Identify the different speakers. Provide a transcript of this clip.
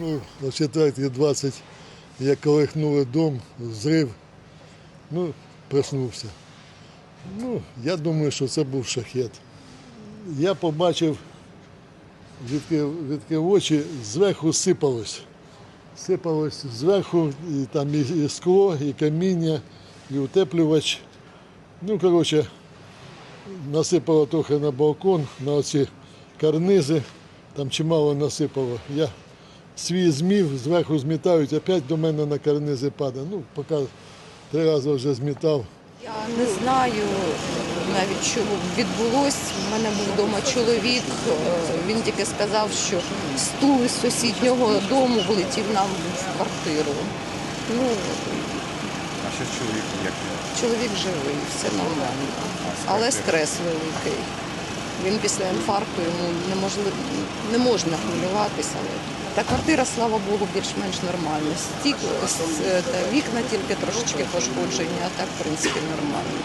Speaker 1: Ну, о 4.20 я колихнули дом, зрив, ну, проснувся. Ну, я думаю, що це був шахет. Я побачив, відкрив, очі, зверху сипалось. Сипалось зверху, і там і скло, і каміння, і утеплювач. Ну, коротше, насипало трохи на балкон, на оці карнизи, там чимало насипало. Я свій змів, зверху змітають, опять до мене на карнизи падає. Ну, поки три рази вже змітав.
Speaker 2: Я не знаю навіть, що відбулось. У мене був вдома чоловік. е, Він тільки сказав, що стул із сусіднього дому влетів нам в квартиру. Ну,
Speaker 3: А що з чоловіком як
Speaker 2: чоловік живий, все нормально. Але стрес великий. Він після інфаркту йому неможливо не можна хвилюватися. Та квартира, слава Богу, більш-менш нормальна. Стік, вікна тільки трошечки пошкоджені, а так, в принципі, нормально.